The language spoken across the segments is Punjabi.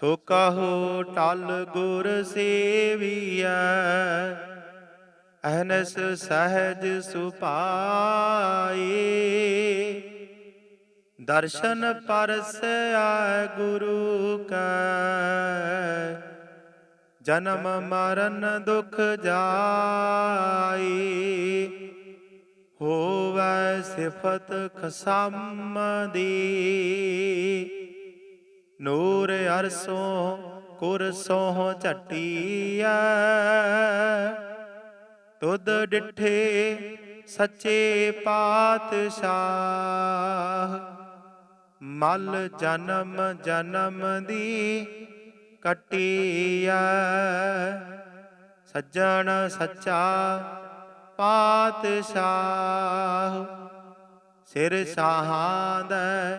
ਸੋ ਕਹੋ ਟਲ ਗੁਰ ਸੇਵੀਐ ਅਹਨਸ ਸਹਜ ਸੁਪਾਏ ਦਰਸ਼ਨ ਪਰਸੈ ਗੁਰੂ ਕੈ, ਜਨਮ ਮਰਨ ਦੁਖ ਜਾਈ। ਹੋਵੈ ਸਿਫਤ ਖਸਮ ਦੀ ਨੂਰ ਅਰਸੋਂ ਕੁਰਸੋਂ ਝਟੀਐ। ਤੁਧ ਡਿਠੇ ਸੱਚੇ ਪਾਤਸ਼ਾਹ। ਮਲ ਜਨਮ ਜਨਮ ਦੀ ਕਟੀਐ। ਸੱਜਣ ਸੱਚਾ ਪਾਤਸ਼ਾਹ। ਸਿਰ ਸਾਹਾਂ ਦਾ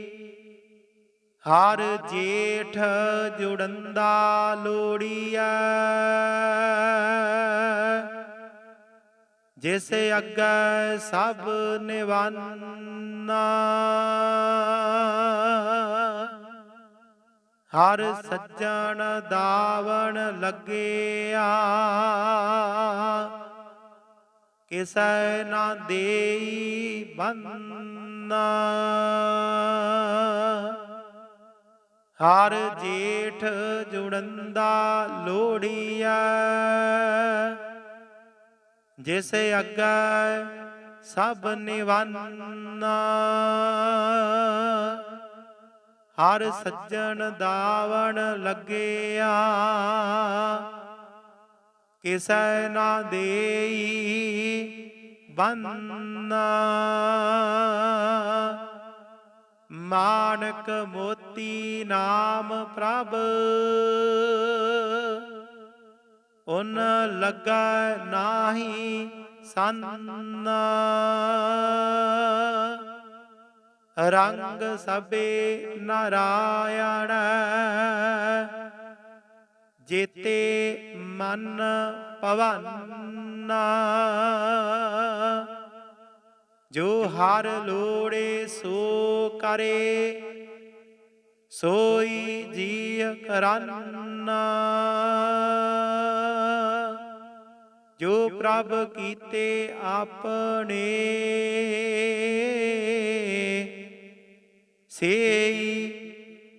ਹਰ ਜੇਠ ਜੁੜੰਦਾ ਲੋੜੀਐ। ਜਿਸ ਅੱਗੇ ਸਭ ਨਿਵਾਨਾ। ਹਰ ਸੱਜਣ ਦਾਵਣ ਲੱਗਿਆ। ਕਿਸੈ ਨਾ ਦੇਈ ਬੰਨਾ। ਹਰ ਜੇਠ ਜੁੜੰਦਾ ਲੋੜੀਐ। ਜਿਸ ਅੱਗੇ ਸਭ ਨਿਵਾਨਾ। ਹਰ ਸੱਜਣ ਦਾਵਣ ਲੱਗਿਆ। ਕਿਸੈ ਨਾ ਦੇਈ ਬੰਨਾ। ਨਾਨਕ ਮੋਤੀ ਨਾਮ ਪ੍ਰਭ। ਉਨ ਲੱਗਾ ਨਾਹੀ ਸੰਨਾ। ਰੰਗ ਸਭੇ ਨਾਰਾਇਣ। ਜੇਤੇ ਮਨ ਪਵੰਨਾ। ਜੋ ਹਰ ਲੋੜੇ ਸੋ ਕਰੇ, ਸੋਈ ਜੀ ਕਰੰਨਾ। ਜੋ ਪ੍ਰਭ ਕੀਤੇ ਆਪਣੇ, ਸੇਈ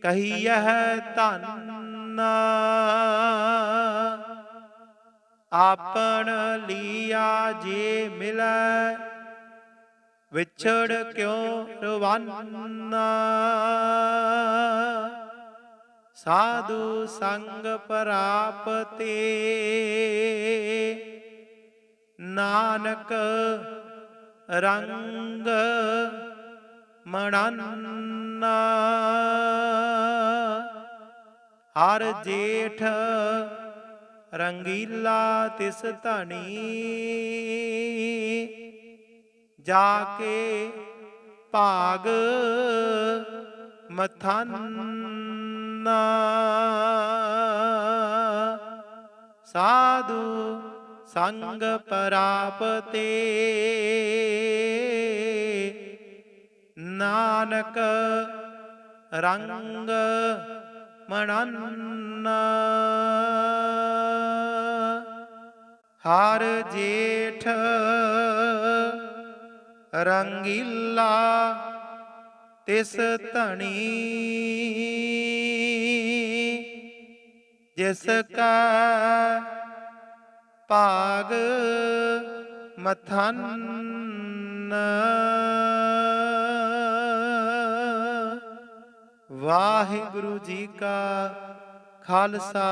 ਕਹੀਐ ਧੰਨਾ। ਆਪਣ ਲੀਆ ਜੇ ਮਿਲੈ ਵਿਛੜ ਕਿਉ ਰਵਾਨਾ? ਸਾਧੂ ਸੰਗ ਪ੍ਰਾਪਤੇ ਨਾਨਕ ਰੰਗ ਮਣੰਨਾ ਹਰ ਜੇਠ ਰੰਗੀਲਾ ਤਿਸ ਧਣੀ। ਜਾ ਕੇ ਭਾਗ ਮਥਾਨਾ ਸਾਧੂ ਸੰਗ ਪਰਾਪਤੇ ਨਾਨਕ ਰੰਗ ਮਣਨ ਹਰ ਜੇਠ ਰੰਗੀਲਾ ਤਿਸ ਧਣੀ। ਜਿਸ ਕਾ ਭਾਗ ਮਥਨ। ਵਾਹਿਗੁਰੂ ਜੀ ਕਾ ਖਾਲਸਾ,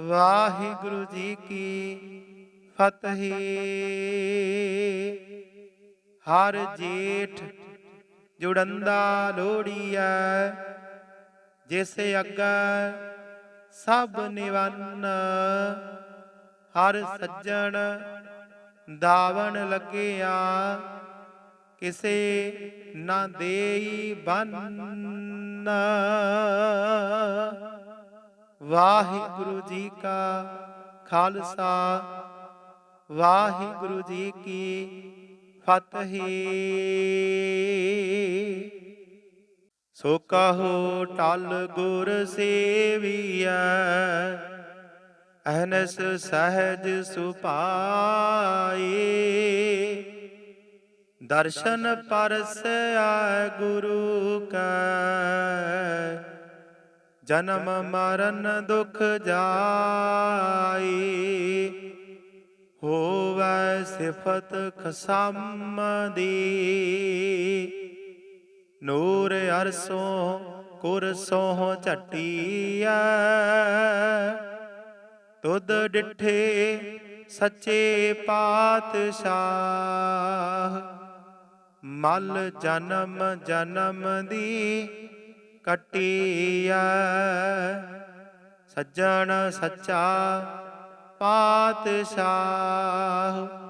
ਵਾਹਿਗੁਰੂ ਜੀ ਕੀ ਫਤਿਹ। ਹਰ ਜੇਠ ਜੁੜੰਦਾ ਲੋੜੀਐ, ਜਿਸ ਅੱਗੇ ਸਭ ਨਿਵੰਨ। ਹਰ ਸੱਜਣ ਦਾਵਣ ਲੱਗਿਆ, ਕਿਸੇ ਨਾ ਦੇਈ ਬੰਨ। ਵਾਹਿਗੁਰੂ ਜੀ ਕਾ ਖਾਲਸਾ, ਵਾਹਿਗੁਰੂ ਜੀ ਕੀ ਫਤਹੀ। ਸੋ ਕਹੋ ਟਲ ਗੁਰ ਸੇਵੀਐ ਅਹਨਸ ਸਹਜ ਸੁਪਾਏ ਦਰਸ਼ਨ ਪਰਸੈ ਗੁਰੂ ਕੈ, ਜਨਮ ਮਰਨ ਦੁਖ ਜਾਈ। ਹੋ ਸਿਫਤ ਖਸਮ ਦੀ। ਨੂਰ ਅਰਸੋਂ ਕੁਰਸੋਂ ਝਟੀਐ। ਤੁਧ ਡਿਠੇ ਸੱਚੇ ਪਾਤਸ਼ਾਹ। ਮਲ ਜਨਮ ਜਨਮ ਦੀ ਕਟੀਐ। ਸੱਜਣ ਸੱਚਾ ਪਾਤਸ਼ਾਹ।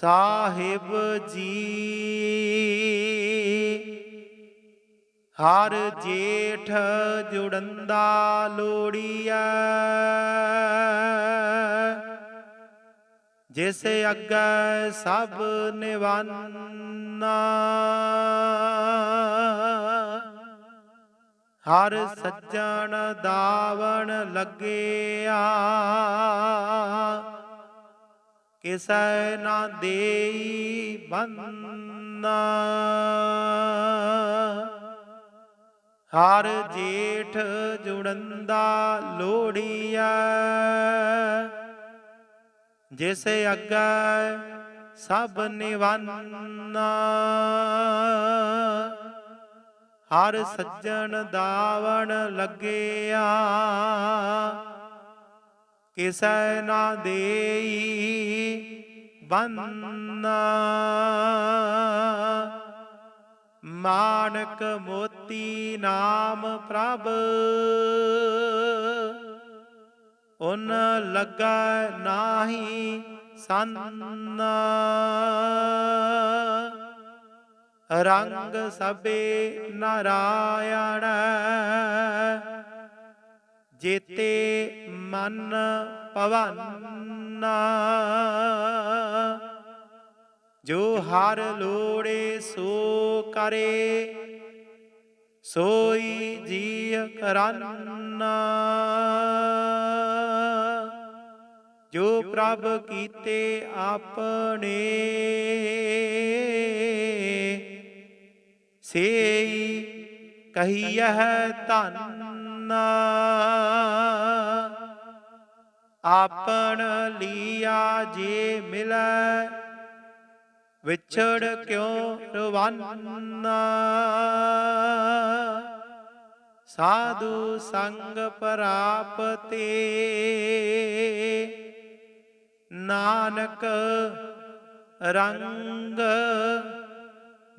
ਸਾਹਿਬ ਜੀ ਹਰ ਜੇਠ ਜੁੜੰਦਾ ਲੋੜੀਐ। ਜਿਸ ਅੱਗੇ ਸਭ ਨਿਵਾਨਾ। ਹਰ ਸੱਜਣ ਦਾਵਣ ਲੱਗਿਆ। ਕਿਸੈ ਨਾ ਦੇਈ ਬੰਨਾ ਹਰ ਜੇਠ ਜੁੜੰਦਾ ਲੋੜੀਐ। ਜਿਸ ਅੱਗੇ ਸਭ ਨਿਵਾਨਾ। ਹਰ ਸੱਜਣ ਦਾਵਣ ਲੱਗਿਆ। ਕਿਸੈ ਨਾ ਦੇਈ ਬੰਨਾ। ਮਾਨਕ ਮੋਤੀ ਨਾਮ ਪ੍ਰਭ, ਉਨ ਲੱਗਾ ਨਾਹੀ ਸੰਨਾ। ਰੰਗ ਸਭੇ ਨਾਰਾਇਣ ਜੇਤੇ ਮਨ ਪਵਨਾ ਜੋ ਹਰ ਲੋੜੇ ਸੋ ਕਰੇ, ਸੋਈ ਜੀ ਕਰਨਾ। ਜੋ ਪ੍ਰਭ ਕੀਤੇ ਆਪਣੇ, ਸੇਈ ਕਹੀਐ ਧਨ। ਆਪਣ ਲੀਆ ਜੇ ਮਿਲੈ ਵਿਛੜ ਕਿਉ ਰਵਾਨਾ? ਸਾਧੂ ਸੰਗ ਪ੍ਰਾਪਤੇ ਨਾਨਕ ਰੰਗ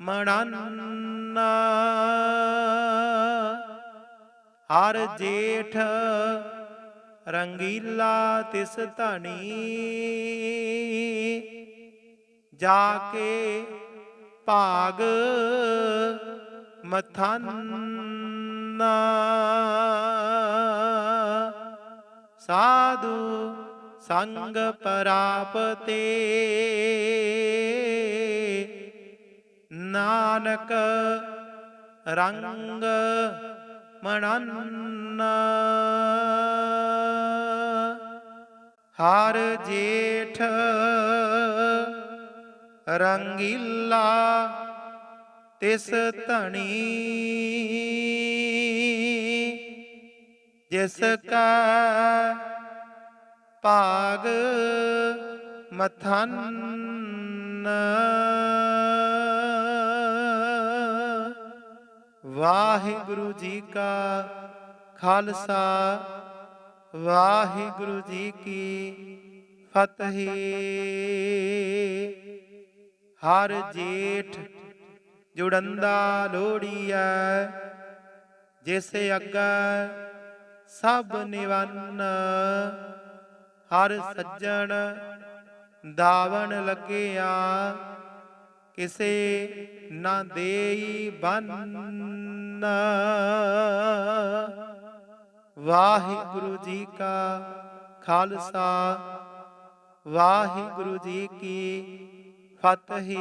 ਮਣੰਨਾ ਹਰ ਜੇਠ ਰੰਗੀਲਾ ਤਿਸ ਧਣੀ। ਜਾ ਕੇ ਭਾਗ ਮਥੰਨਾ। ਸਾਧੂ ਸੰਗ ਪਰਾਪਤੇ। ਨਾਨਕ ਰੰਗ ਮਣੰਨਾ ਹਰ ਜੇਠ ਰੰਗੀਲਾ ਤਿਸ ਧਣੀ। ਜਿਸ ਕਾ ਭਾਗ ਮਥਨ। ਵਾਹਿਗੁਰੂ ਜੀ ਕਾ ਖਾਲਸਾ, ਵਾਹਿਗੁਰੂ ਜੀ ਕੀ ਫਤਿਹ। ਹਰ ਜੇਠ ਜੁੜੰਦਾ ਲੋੜੀਐ ਜਿਸ ਅੱਗੇ ਸਭ ਨਿਵੰਨ। ਹਰ ਸੱਜਣ ਦਾਵਣ ਲੱਗਿਆ ਕਿਸੇ ਨਾ ਦੇਈ ਬੰਨ। ਵਾਹਿਗੁਰੂ ਜੀ ਕਾ ਖਾਲਸਾ ਵਾਹਿਗੁਰੂ ਜੀ ਕੀ ਫਤਿਹ।